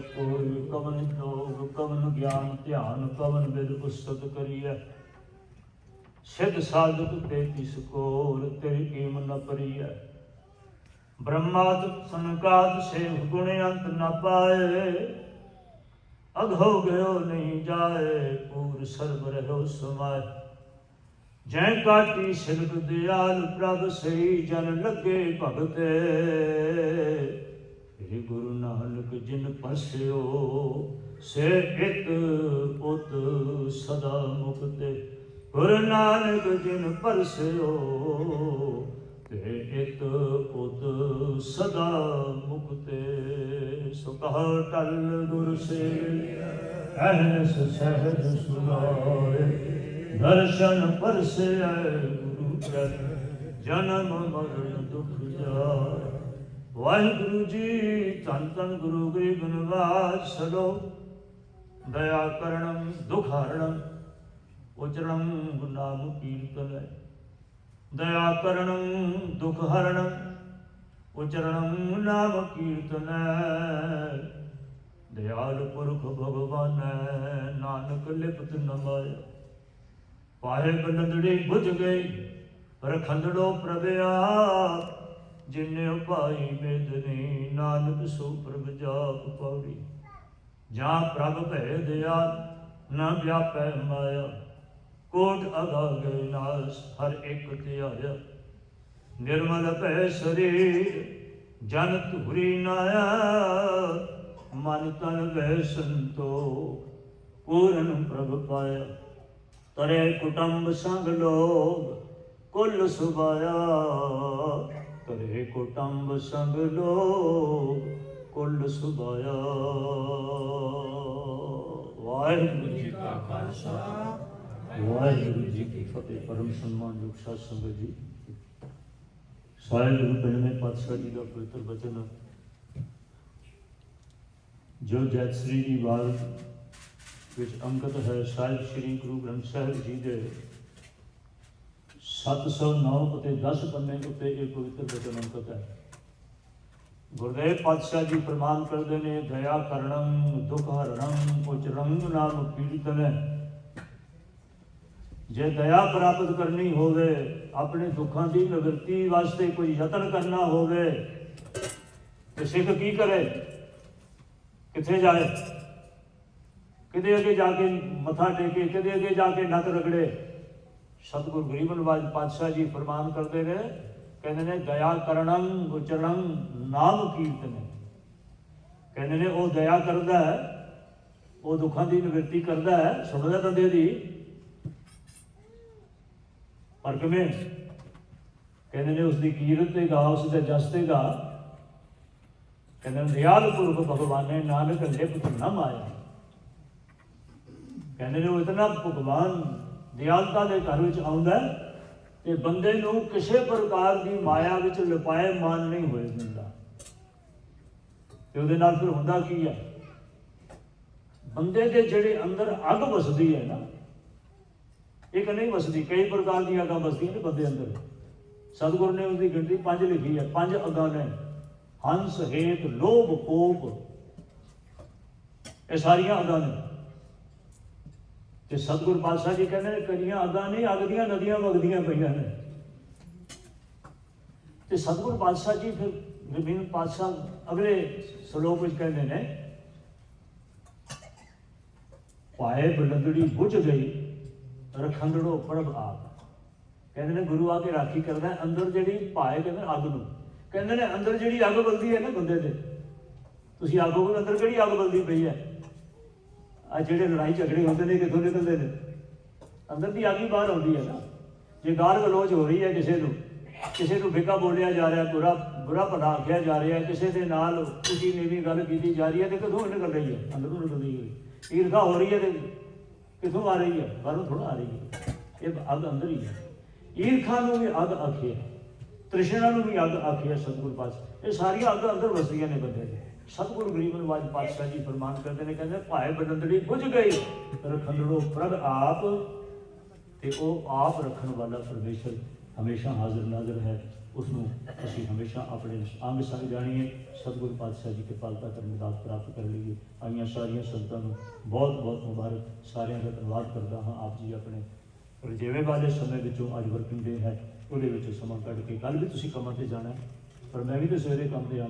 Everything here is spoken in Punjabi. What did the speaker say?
ਕੋਰ ਕਵਨ ਜੋਗ, ਕਵਨ ਗਿਆਨ, ਧਿਆਨ, ਕਵਨ ਵਿਦ ਉਸਤਤ ਕਰੀਐ। ਸਿਧ ਸਾਧਕ ਤੇ ਤਿਸ ਕੋਰ ਤੇਰੀ ਕੀਮ ਨ ਪਰੀਐ। ਬ੍ਰਹਮਾਦ ਸੰਕਾਦ ਸੇ ਗੁਣ ਅੰਤ ਨ ਪਾਏ। ਅਘੋ ਗਇਓ ਨਹੀਂ ਜਾਏ, ਪੂਰ ਸਰਬ ਰਹਿਓ ਸਮਾਏ। ਜੈ ਕਾਟੀ ਸਿਰਦ ਦਿਆਲ ਪ੍ਰਭ ਸਹੀ ਜਨ ਲੱਗੇ ਭਗਤੇ। ਏ ਗੁਰੂ ਨਾਨਕ ਜਿਨ ਪਰਸਿਓ ਸੇ ਇਤ ਉਤ ਸਦਾ ਮੁਕਤੇ ਗੁਰੂ ਨਾਨਕ ਜਿਨ ਪਰਸਿਓ ਤੇ ਇਤ ਉਤ ਸਦਾ ਮੁਕਤੇ ਸੋ ਕਹ ਟਲ ਗੁਰ ਸੇ ਅਹਨਸ ਸਹਿਜ ਸੁਨਾਏ। ਦਰਸ਼ਨ ਪਰਸਿਆ ਗੁਰੂ ਪ੍ਰਭ ਜਨਮ ਮਰਨ ਦੁਖ ਜਾਏ। ਵਾਹਿਗੁਰੂ ਜੀ, ਧੰਨ ਧੰਨ ਗੁਰੂ ਗਰੀਬ ਨਿਵਾਸ ਸਦੋ। ਦਇਆ ਕਰਣੰ ਦੁਖ ਹਰਣੰ ਉਚਰਣੰ ਨਾਮ ਕੀਰਤਨ ਦਇਆ ਕਰਣੰ ਦੁਖ ਹਰਣੰ ਉਚਰਣੰ ਨਾਮ ਕੀਰਤਨ ਦਿਆਲ ਪੁਰਖ ਭਗਵਾਨ ਨਾਨਕ ਲਿਪਤ ਨਮਾਇ ਪਾਏ ਬਲੰਦੜੀ ਬੁਝ ਗਈ ਰਖੰਦੜੋ ਪ੍ਰਭਿਆ ਜਿਨੇ ਉਪਾਈ ਮੇਦਨੀ ਨਾਨਕ ਸੋ ਪ੍ਰਭ ਜਾਪ ਪੌੜੀ ਜਾਂ ਪ੍ਰਭ ਭੈ ਦਿਆਲ ਨਾ ਵਿਆਪੈ ਮਾਇਆ। ਕੋਟ ਅਗਾਗੇ ਨਾਸ, ਹਰ ਇੱਕ ਧਿਆਇਆ ਨਿਰਮਲ ਭੈ ਸਰੀਰ, ਜਨ ਧੁਰੀ ਨਾਇਆ। ਮਨ ਤਨ ਵੈ ਸੰਤੋ, ਪੂਰਨ ਪ੍ਰਭ ਪਾਇਆ। ਤਰੇ ਕੁਟੰਬ ਸੰਗ ਲੋਗ ਕੁੱਲ ਸੁਭਾਇਆ। ਤਰੇ ਕੁਟੰਬ ਸੰਗ ਲੋਗ ਕੁੱਲ ਸੁਭਾਇਆ। ਵਾਹਿਗੁਰੂ ਜੀ ਕਾ ਖਾਲਸਾ। ਵਾਹਿਗੁਰੂ ਜੀ ਕੀ ਫਤਿਹ। ਪਰਮ ਸਨਮਾਨਯੋਗ ਸਾਧ ਸੰਗਤ ਜੀ। ਸਾਰੇ ਗੁਰੂ ਪੰਜਵੇਂ ਪਾਤਸ਼ਾਹ ਜੀ ਦਾ ਪਵਿੱਤਰ ਬਚਨ ਜੋ ਜੈਤ ਸ੍ਰੀ ਦੀ ਵਾਰ ਵਿੱਚ ਅੰਕਿਤ ਹੈ, ਸਾਹਿਬ ਸ੍ਰੀ ਗੁਰੂ ਗ੍ਰੰਥ ਸਾਹਿਬ ਜੀ ਦੇ 709 ਅਤੇ 10 ਪੰਨੇ ਉੱਤੇ ਇਹ ਪਵਿੱਤਰ ਬਚਨ ਅੰਕਿਤ ਹੈ। ਗੁਰਦੇਵ ਪਾਤਸ਼ਾਹ ਜੀ ਪ੍ਰਮਾਨ ਕਰਦੇ ਨੇ, ਦਇਆ ਕਰਣੰ ਦੁਖ ਹਰਣੰ ਉਚਰੰਗ ਨਾਮ ਕੀਰਤਨ ਜੇ ਦਇਆ ਪ੍ਰਾਪਤ ਕਰਨੀ ਹੋਵੇ, ਆਪਣੇ ਦੁੱਖਾਂ ਦੀ ਨਿਵਰਤੀ ਵਾਸਤੇ ਕੋਈ ਯਤਨ ਕਰਨਾ ਹੋਵੇ, ਤੇ ਸਿੱਖ ਕੀ ਕਰੇ? ਕਿੱਥੇ ਜਾਏ? ਕਿਤੇ ਅੱਗੇ ਜਾ ਕੇ ਮੱਥਾ ਟੇਕੇ, ਕਿਤੇ ਅੱਗੇ ਜਾ ਕੇ ਨੱਕ ਰਗੜੇ। ਸਤਿਗੁਰ ਗਰੀਬ ਨਿਵਾਜ ਪਾਤਸ਼ਾਹ ਜੀ ਫਰਮਾਨ ਕਰਦੇ ਨੇ, ਕਹਿੰਦੇ ਨੇ, ਦਇਆ ਕਰਣੰ ਉਚਰਣੰ ਨਾਮ ਕੀਰਤਨ ਕਹਿੰਦੇ ਨੇ, ਉਹ ਦਇਆ ਕਰਦਾ ਹੈ, ਉਹ ਦੁੱਖਾਂ ਦੀ ਨਿਵਰਤੀ ਕਰਦਾ ਹੈ। ਸੁਣਦਾ ਬੰਦੇ ਦੀ ਪਰ ਕਿਵੇਂ? ਕਹਿੰਦੇ ਨੇ ਉਸ ਦੀ ਕੀਰਤ ਤੇ ਗਾ ਉਸ ਦੇ ਜਸ ਤੇ ਗਾ। ਕਹਿੰਦੇ ਨੇ, ਦਿਆਲ ਪੁਰਖ ਭਗਵਾਨ ਨੇ ਨਾਨਕ ਲਿਪਤ ਨਾ ਮਾਇਆ। ਕਹਿੰਦੇ ਨੇ, ਉਹ ਇਤਨਾ ਭਗਵਾਨ ਦਿਆਲਤਾ ਦੇ ਘਰ ਵਿੱਚ ਆਉਂਦਾ ਹੈ ਤੇ ਬੰਦੇ ਨੂੰ ਕਿਸੇ ਪ੍ਰਕਾਰ ਦੀ ਮਾਇਆ ਵਿੱਚ ਲਪਾਏ ਮਾਨ ਨਹੀਂ ਹੋਏ ਦਿੰਦਾ। ਤੇ ਉਹਦੇ ਨਾਲ ਫਿਰ ਹੁੰਦਾ ਕੀ ਹੈ? ਬੰਦੇ ਦੇ ਜਿਹੜੇ ਅੰਦਰ ਅੱਗ ਵਸਦੀ ਹੈ ਨਾ ਇੱਕ ਨਹੀਂ ਵਸਦੀ, ਕਈ ਪ੍ਰਕਾਰ ਦੀਆਂ ਅੱਗਾਂ ਵਸਦੀਆਂ ਨੇ ਬੰਦੇ ਅੰਦਰ। ਸਤਿਗੁਰ ਨੇ ਉਹਦੀ ਗਿਣਤੀ ਪੰਜ ਲਿਖੀ ਹੈ, ਪੰਜ ਅੱਗਾਂ ਨੇ। ਹੰਸ, ਹੇਤ, ਲੋਭ, ਕੋਪ, ਇਹ ਸਾਰੀਆਂ ਅੱਗਾਂ ਨੇ। ਤੇ ਸਤਿਗੁਰ ਪਾਤਸ਼ਾਹ ਜੀ ਕਹਿੰਦੇ ਨੇ, ਕਈਆਂ ਅੱਗਾਂ ਨਹੀਂ, ਅੱਗ ਦੀਆਂ ਨਦੀਆਂ ਵਗਦੀਆਂ ਪਈਆਂ ਨੇ। ਤੇ ਸਤਿਗੁਰ ਪਾਤਸ਼ਾਹ ਜੀ ਫਿਰ ਵਿਭਿੰਨ ਪਾਤਸ਼ਾਹ ਅਗਲੇ ਸ਼ਲੋਕ ਵਿੱਚ ਕਹਿੰਦੇ ਨੇ, ਪਾਏ ਬਲੰਦੜੀ ਬੁੱਝ ਗਈ, ਰਖੰਡੜੋ ਪ੍ਰਭ ਆਪ। ਕਹਿੰਦੇ ਨੇ, ਗੁਰੂ ਆ ਕੇ ਰਾਖੀ ਕਰਦਾ ਅੰਦਰ ਜਿਹੜੀ ਪਾਏ ਕਹਿੰਦੇ ਅੱਗ ਨੂੰ। ਕਹਿੰਦੇ ਨੇ, ਅੰਦਰ ਜਿਹੜੀ ਅੱਗ ਬਲਦੀ ਹੈ ਨਾ ਬੰਦੇ ਦੇ ਤੁਸੀਂ ਆਖੋਗੇ ਅੰਦਰ ਕਿਹੜੀ ਅੱਗ ਬਲਦੀ ਪਈ ਹੈ? ਆ ਜਿਹੜੇ ਲੜਾਈ ਝਗੜੇ ਹੁੰਦੇ ਨੇ, ਕਿੱਥੋਂ ਨਿਕਲਦੇ ਨੇ? ਅੰਦਰ ਦੀ ਅੱਗ ਹੀ ਬਾਹਰ ਆਉਂਦੀ ਹੈ ਨਾ। ਜੇ ਗਾਲ ਗਲੋਚ ਹੋ ਰਹੀ ਹੈ ਕਿਸੇ ਨੂੰ ਕਿਸੇ ਨੂੰ ਫਿੱਕਾ ਬੋਲਿਆ ਜਾ ਰਿਹਾ, ਬੁਰਾ ਬੁਰਾ ਭਲਾ ਆਖਿਆ ਜਾ ਰਿਹਾ, ਕਿਸੇ ਦੇ ਨਾਲ ਖੁਸ਼ੀ ਨੇ ਵੀ ਗੱਲ ਕੀਤੀ ਜਾ ਰਹੀ ਹੈ ਤੇ ਕਿੱਥੋਂ ਨਿਕਲ ਰਹੀ ਹੈ? ਅੰਦਰੋਂ ਨਿਕਲਦੀ ਹੋਈ। ਈਰਖਾ ਹੋ ਰਹੀ ਹੈ ਤੇ ਕਿੱਥੋਂ ਆ ਰਹੀ ਹੈ? ਬਾਹਰੋਂ ਥੋੜਾ ਆ ਰਹੀ ਹੈ। ਇਹ ਅੱਗ ਅੰਦਰ ਹੀ ਹੈ। ਈਰਖਾ ਨੂੰ ਵੀ ਅੱਗ ਆਖਿਆ ਤ੍ਰਿਸ਼ਨਾ ਨੂੰ ਵੀ ਅੱਗ ਆਖੀ ਹੈ ਸਤਿਗੁਰ ਪਾਤਸ਼ਾਹ। ਇਹ ਸਾਰੀਆਂ ਅੱਗ ਅੰਦਰ ਵਸਦੀਆਂ ਨੇ ਬੰਦੇ ਦੇ। ਸਤਿਗੁਰੂ ਗਰੀਬ ਪਾਤਸ਼ਾਹ ਜੀ ਫਰਮਾਨ ਕਰਦੇ ਨੇ, ਕਹਿੰਦੇ, ਭਾਏ ਬਦੰਦੜੀ ਬੁਝ ਗਈ। ਰਖੰਡੜੋ ਪ੍ਰਭ ਆਪ ਤੇ ਉਹ ਆਪ ਰੱਖਣ ਵਾਲਾ ਪਰਮੇਸ਼ਰ ਹਮੇਸ਼ਾ ਹਾਜ਼ਰ ਨਾਜ਼ਰ ਹੈ। ਉਸ ਨੂੰ ਅਸੀਂ ਹਮੇਸ਼ਾ ਆਪਣੇ ਅੰਗ ਸੰਗ ਜਾਣੀਏ। ਸਤਿਗੁਰੂ ਪਾਤਸ਼ਾਹ ਜੀ ਕਿਰਪਾਲਤਾ ਕਰਨ ਦੀ ਪ੍ਰਾਪਤ ਕਰ ਲਈਏ। ਆਈਆਂ ਸਾਰੀਆਂ ਸੰਤਾਂ ਨੂੰ ਬਹੁਤ ਬਹੁਤ ਮੁਬਾਰਕ। ਸਾਰਿਆਂ ਦਾ ਧੰਨਵਾਦ ਕਰਦਾ ਹਾਂ। ਆਪ ਜੀ ਆਪਣੇ ਰਜੇਵੇਂ ਵਾਲੇ ਸਮੇਂ ਵਿੱਚੋਂ ਅੱਜ ਵਰਕਿੰਗ ਡੇ ਹੈ, ਉਹਦੇ ਵਿੱਚ ਸਮਾਂ ਕੱਢ ਕੇ ਕੱਲ ਵੀ ਤੁਸੀਂ ਕੰਮਾਂ ਤੇ ਜਾਣਾ ਪਰ ਮੈਂ ਵੀ ਤਾਂ ਸਵੇਰੇ ਕੰਮ ਤੇ ਆਉਣਾ